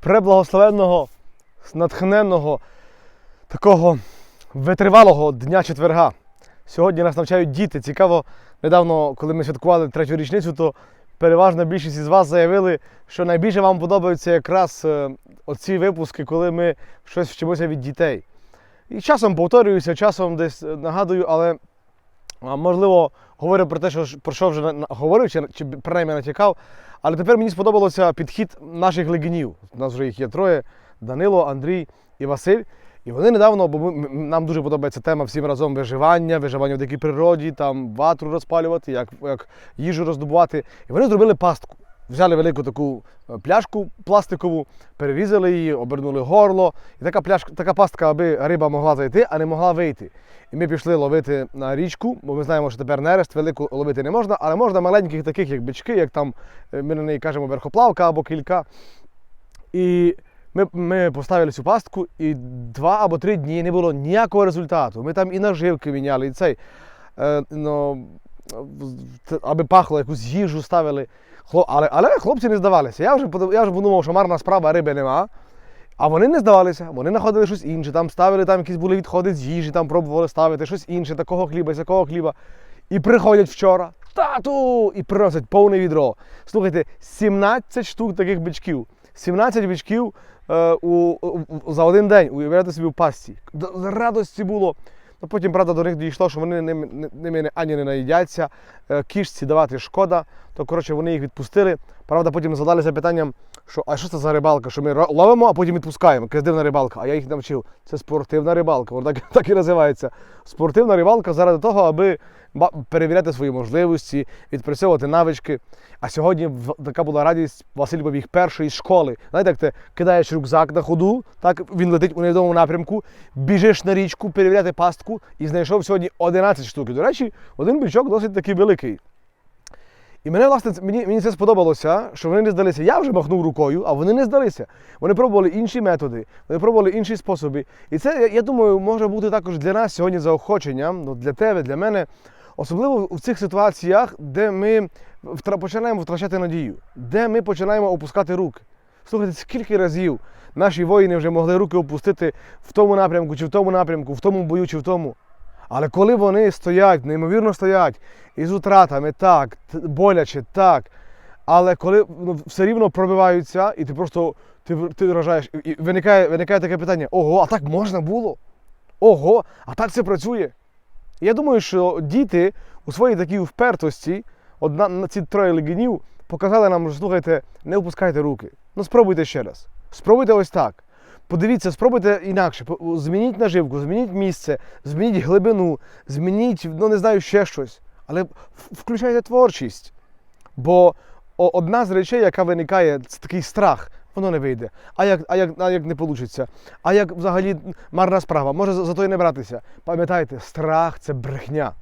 преблагословенного, натхненного, такого витривалого дня четверга. Сьогодні нас навчають діти. Цікаво, недавно, коли ми святкували третю річницю, то переважна більшість із вас заявили, що найбільше вам подобаються якраз е, оці випуски, коли ми щось вчимося від дітей. І часом повторююся, часом десь е, нагадую, але можливо говорю про те, що про що вже говорив, чи, чи принаймні натякав. Але тепер мені сподобався підхід наших легінів. У нас вже їх є троє: Данило, Андрій і Василь. І вони недавно, бо ми, нам дуже подобається тема всім разом виживання, виживання в дикій природі, там ватру розпалювати, як, як їжу роздобувати. І вони зробили пастку. Взяли велику таку е, пляшку пластикову, перерізали її, обернули горло. І така пляшка, така пастка, аби риба могла зайти, а не могла вийти. І ми пішли ловити на річку, бо ми знаємо, що тепер нерест велику ловити не можна, але можна маленьких таких, як бички, як там е, ми на неї кажемо верхоплавка або кілька. І ми, ми поставили цю пастку, і два або три дні не було ніякого результату. Ми там і наживки міняли, і цей. Е, ну, аби пахло, якусь їжу ставили. Але, але хлопці не здавалися. Я вже, я вже подумав, що марна справа риби нема. А вони не здавалися, вони знаходили щось інше, там ставили там якісь були відходи з їжі, там пробували ставити щось інше, такого хліба, сякого хліба. І приходять вчора, тату! І приносять повне відро. Слухайте, 17 штук таких бичків. 17 бичків е, у, у- у- за один день, уявляєте собі в пасті. Д- Радості було. Ну, потім, правда, до них дійшло, що вони ними, ними ані не наїдяться, е, кішці давати шкода, то коротше вони їх відпустили. Правда, потім задалися питанням, що а що це за рибалка, що ми ловимо, а потім відпускаємо. Якась дивна рибалка. А я їх навчив. Це спортивна рибалка. Воно так, так і називається. Спортивна рибалка заради того, аби перевіряти свої можливості, відпрацьовувати навички. А сьогодні така була радість, Василь побіг першої з школи. Знаєте, як ти кидаєш рюкзак на ходу, так він летить у невідомому напрямку, біжиш на річку, перевіряти пастку і знайшов сьогодні 11 штук. До речі, один бичок досить такий великий. І мене, власне, мені, мені це сподобалося, що вони не здалися. Я вже махнув рукою, а вони не здалися. Вони пробували інші методи, вони пробували інші способи. І це, я, думаю, може бути також для нас сьогодні заохоченням, ну, для тебе, для мене, особливо в цих ситуаціях, де ми починаємо втрачати надію, де ми починаємо опускати руки. Слухайте, скільки разів наші воїни вже могли руки опустити в тому напрямку, чи в тому напрямку, в тому бою, чи в тому. Але коли вони стоять, неймовірно стоять, із утратами, так, боляче, так. Але коли ну, все рівно пробиваються, і ти просто ти, ти вражаєш, і виникає, виникає таке питання: ого, а так можна було? Ого, а так це працює. Я думаю, що діти у своїй такій впертості, одна на ці троє легінів, показали нам, що слухайте, не опускайте руки. Ну спробуйте ще раз. Спробуйте ось так. Подивіться, спробуйте інакше. Змініть наживку, змініть місце, змініть глибину, змініть, ну не знаю, ще щось. Але включайте творчість. Бо одна з речей, яка виникає, це такий страх, воно не вийде. А як, а як, а як не вийде? А як взагалі марна справа, може за, то і не братися. Пам'ятайте, страх це брехня.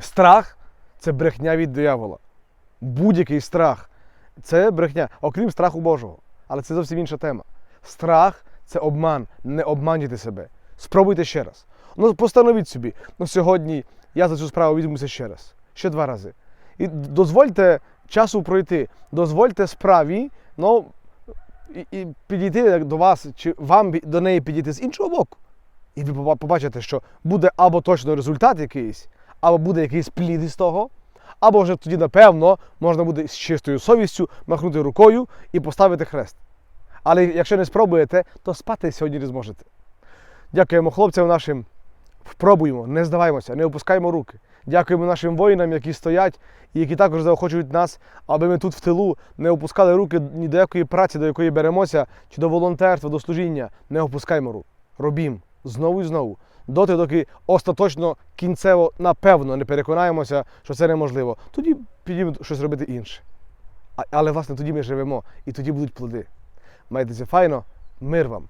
Страх це брехня від диявола. Будь-який страх це брехня, окрім страху Божого. Але це зовсім інша тема. Страх це обман. Не обманюйте себе. Спробуйте ще раз. Ну, постановіть собі, ну сьогодні я за цю справу візьмуся ще раз, ще два рази. І дозвольте часу пройти, дозвольте справі, ну, і, і підійти до вас, чи вам до неї підійти з іншого боку. І ви побачите, що буде або точно результат якийсь, або буде якийсь плід із того, або вже тоді, напевно, можна буде з чистою совістю махнути рукою і поставити хрест. Але якщо не спробуєте, то спати сьогодні не зможете. Дякуємо хлопцям нашим. Пробуємо, не здаваємося, не опускаємо руки. Дякуємо нашим воїнам, які стоять і які також заохочують нас, аби ми тут в тилу не опускали руки ні до якої праці, до якої беремося, чи до волонтерства, до служіння. Не опускаймо рук. Робім знову і знову. Доти, доки остаточно кінцево, напевно, не переконаємося, що це неможливо. Тоді підіймо щось робити інше. Але власне тоді ми живемо і тоді будуть плоди. Майтеся файно, мир вам.